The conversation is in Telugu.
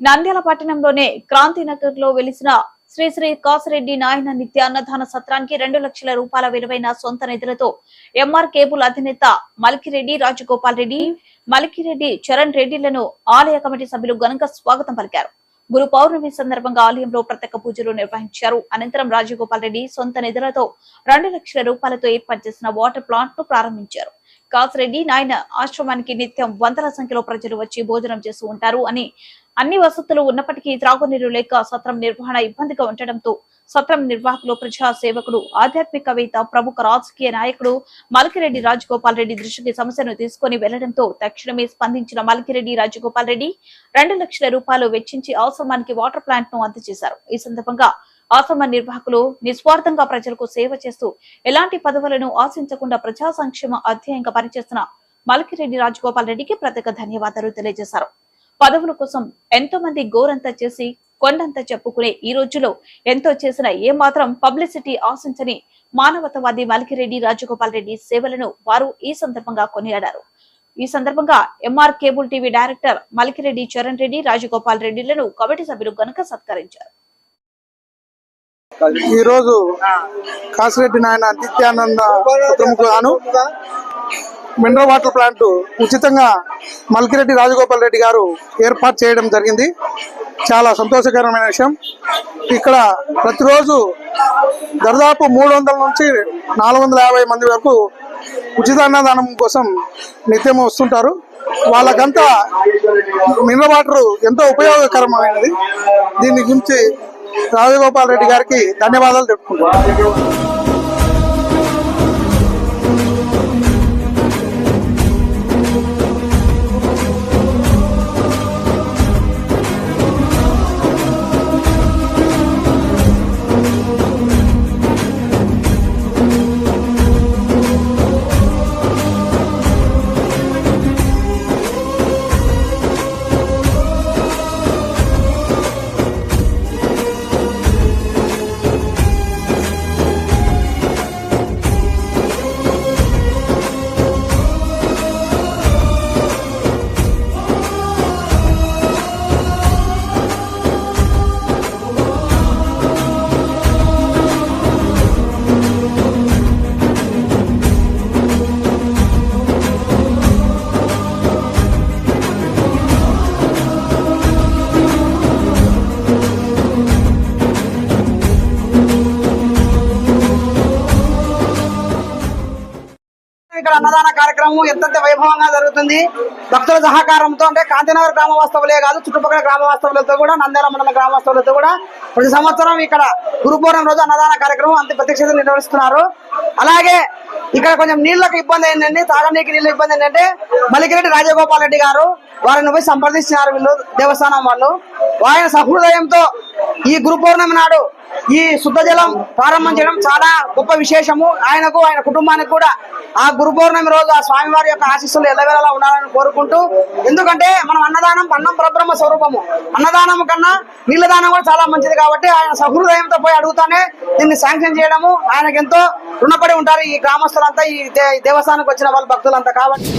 నంద్యాల పట్టణంలోనే క్రాంతినగర్లో వెలిసిన శ్రీ శ్రీ కాసిరెడ్డి నాయన నిత్య అన్నదాన సత్రానికి రెండు లక్షల రూపాయల విలువైన సొంత నిధులతో ఎంఆర్ కేబుల్ అధినేత మలికిరెడ్డి రాజగోపాల్ రెడ్డి మలికిరెడ్డి చరణ్ రెడ్డిలను ఆలయ కమిటీ సభ్యులు ఘనంగా స్వాగతం పలికారు. గురు పౌర్ణమి సందర్భంగా ఆలయంలో ప్రత్యేక పూజలు నిర్వహించారు. అనంతరం రాజగోపాల్ రెడ్డి సొంత నిధులతో రెండు లక్షల రూపాయలతో ఏర్పాటు చేసిన వాటర్ ప్లాంట్ను ప్రారంభించారు. కాసిరెడ్డి నాయన ఆశ్రమానికి నిత్యం వందల సంఖ్యలో ప్రజలు వచ్చి భోజనం చేస్తూ ఉంటారు అని అన్ని వసతులు ఉన్నప్పటికీ త్రాగునీరు లేక సత్రం నిర్వహణ ఇబ్బందిగా ఉండటంతో సత్రం నిర్వాహకులు ప్రజా సేవకుడు ఆధ్యాత్మికవేత్త ప్రముఖ రాజకీయ నాయకుడు మలకిరెడ్డి రాజగోపాల్ రెడ్డి దృష్టికి సమస్యను తీసుకుని వెళ్ళడంతో తక్షణమే స్పందించిన మలకిరెడ్డి రాజగోపాల్ రెడ్డి రెండు లక్షల రూపాయలు వెచ్చించి ఆశ్రమానికి వాటర్ ప్లాంట్ను అందజేశారు. ఈ సందర్భంగా ఆశ్రమ నిర్వాహకులు నిస్వార్థంగా ప్రజలకు సేవ చేస్తూ ఎలాంటి పదవులను ఆశించకుండా ప్రజా సంక్షేమ అధ్యయంగా పనిచేస్తున్న మలకిరెడ్డి రాజగోపాల్ రెడ్డికి ప్రత్యేక ధన్యవాదాలు తెలియజేశారు. పదవుల కోసం ఎంతో మంది గోరంతా చేసి కొండంత చెప్పుకునే ఈ రోజులో ఎంతో చేసిన ఏ మాత్రం పబ్లిసిటీ ఆశించని మానవతవాది మలికిరెడ్డి రాజగోపాల్ రెడ్డి సేవలను వారు ఈ సందర్భంగా కొనియాడారు. ఈ సందర్భంగా MR cable TV director Malikireddy Charan Reddy Rajagopal రెడ్డిలను committee సభ్యులు గనుక సత్కరించారు. ఈ రోజు కాసిరెడ్డి నాయన నిత్యానంద మినరల్ వాటర్ ప్లాంట్ ఉచితంగా మల్కిరెడ్డి రాజగోపాల్ రెడ్డి గారు ఏర్పాటు చేయడం జరిగింది. చాలా సంతోషకరమైన విషయం. ఇక్కడ ప్రతిరోజు దాదాపు మూడు వందల నుంచి నాలుగు వందల యాభై మంది వరకు ఉచిత అన్నదానం కోసం నిత్యం వస్తుంటారు. వాళ్ళకంతా మినరల్ వాటర్ ఎంతో ఉపయోగకరమైనది. దీని గురించి రాజగోపాల్ రెడ్డి గారికి ధన్యవాదాలు you. ఇక్కడ అన్నదాన కార్యక్రమం ఎంతంత వైభవంగా జరుగుతుంది. భక్తుల సహకారంతో అంటే కాంతినగర్ గ్రామ వాస్తవులే కాదు చుట్టుపక్కల గ్రామ వాస్తవులతో కూడా నంద్యాల మండల గ్రామ వాస్తవులతో కూడా ప్రతి సంవత్సరం ఇక్కడ గురుపూర్ణం రోజు అన్నదాన కార్యక్రమం అంత ప్రత్యక్షత నిర్వహిస్తున్నారు. అలాగే ఇక్కడ కొంచెం నీళ్ళకి ఇబ్బంది ఏంటంటే తాగనీకి నీళ్ళ ఇబ్బంది ఏంటంటే మలికిరెడ్డి రాజగోపాల్ రెడ్డి గారు వారిని పోయి సంప్రదిస్తున్నారు వీళ్ళు దేవస్థానం వాళ్ళు. ఆయన సహృదయంతో ఈ గురు పౌర్ణమి నాడు ఈ శుద్ధ జలం ప్రారంభం చేయడం చాలా గొప్ప విశేషము. ఆయనకు ఆయన కుటుంబానికి కూడా ఆ గురు పౌర్ణమి రోజు ఆ స్వామివారి యొక్క ఆశీస్సులు ఎల్లవేళలా ఉండాలని కోరుకుంటూ ఎందుకంటే మనం అన్నదానం అన్నం పరబ్రహ్మ స్వరూపము. అన్నదానం కన్నా నీళ్ళదానం కూడా చాలా మంచిది కాబట్టి ఆయన సహృదయంతో పోయి అడుగుతానే దీన్ని శాంక్షన్ చేయడము. ఆయనకు ఎంతో రుణపడి ఉంటారు ఈ గ్రామస్తులంతా ఈ దే- దేవస్థానానికి వచ్చిన వాళ్ళ భక్తులంతా కాబట్టి.